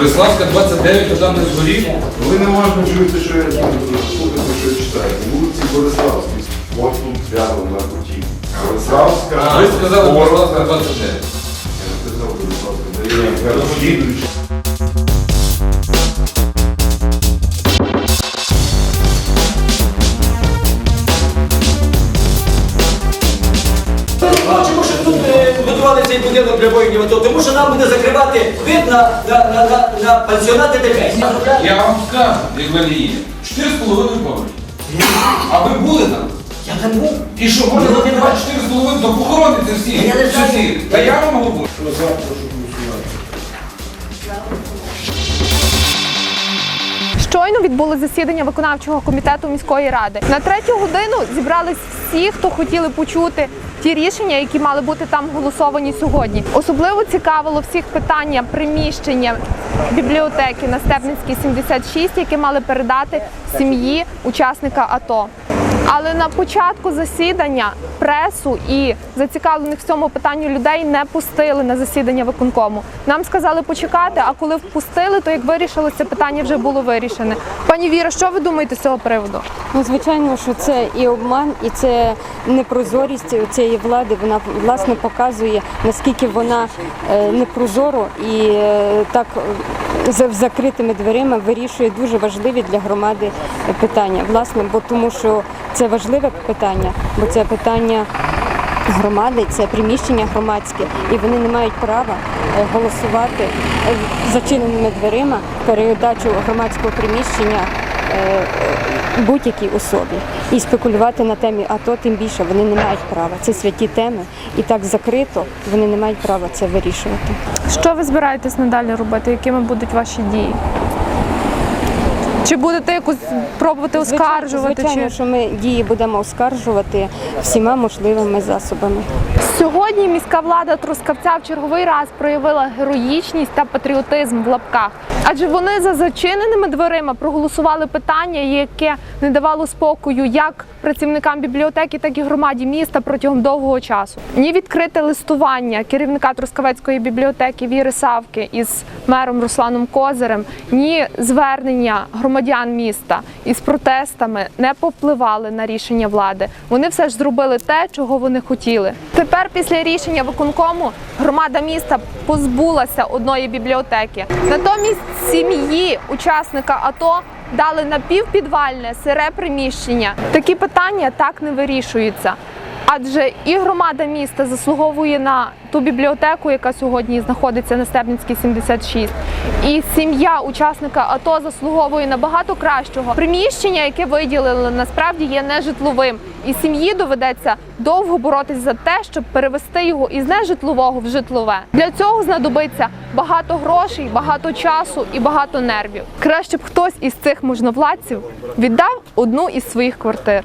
Бориславська 29, то там не згорів. Ви не можете чуєте, що я слухати, що я читаю. Вулиці Бориславській. От тут рядом на куті. Бориславська. Ви сказали Бориславська. Бориславська 29. Я не сказав Бориславська. Я розслідуючи. Чому ж тут е, будували цей будинок для воїнів АТО? Тому що нам буде закривати вид на, на, на, на, на пансіонати ДКС. Я вам скажу, як Валіє, 4,5 поверхи. А ви були там? Я там був. І що, може бути 4,5 до похоронити всі? Я не знаю. Всі. Та я вам говорю. Щойно відбулося засідання виконавчого комітету міської ради. На третю годину зібрались всі, хто хотіли почути ті рішення, які мали бути там голосовані сьогодні. Особливо цікавило всіх питання приміщення бібліотеки на Стебницькій 76, яке мали передати сім'ї учасника АТО. Але на початку засідання пресу і зацікавлених в цьому питанню людей не пустили на засідання виконкому. Нам сказали почекати, а коли впустили, то як вирішилося, питання вже було вирішене. Пані Віра, що ви думаєте з цього приводу? Ну, звичайно, що це і обман, і це непрозорість цієї влади. Вона власне показує наскільки вона е, непрозоро і е, так за закритими дверима вирішує дуже важливі для громади питання. Власне, бо тому, що це важливе питання, бо це питання. Громади це приміщення громадське, і вони не мають права е, голосувати е, зачиненими дверима передачу громадського приміщення е, будь-якій особі і спекулювати на темі АТО, тим більше вони не мають права. Це святі теми, і так закрито вони не мають права це вирішувати. Що ви збираєтесь надалі робити? Якими будуть ваші дії? Чи будете якось пробувати оскаржувати? Звичайно, Чи що ми дії будемо оскаржувати всіма можливими засобами. Сьогодні міська влада Трускавця в черговий раз проявила героїчність та патріотизм в лапках, адже вони за зачиненими дверима проголосували питання, яке не давало спокою як працівникам бібліотеки, так і громаді міста протягом довгого часу. Ні відкрите листування керівника Трускавецької бібліотеки Віри Савки із мером Русланом Козирем, ні звернення громадян міста із протестами не повпливали на рішення влади. Вони все ж зробили те, чого вони хотіли. Тепер, після рішення виконкому, громада міста позбулася одної бібліотеки. Натомість сім'ї учасника АТО дали напівпідвальне сире приміщення. Такі питання так не вирішуються. Адже і громада міста заслуговує на ту бібліотеку, яка сьогодні знаходиться на Стебницькій 76. І сім'я учасника АТО заслуговує на багато кращого. Приміщення, яке виділили, насправді є нежитловим. І сім'ї доведеться довго боротись за те, щоб перевести його із нежитлового в житлове. Для цього знадобиться багато грошей, багато часу і багато нервів. Краще б хтось із цих можновладців віддав одну із своїх квартир.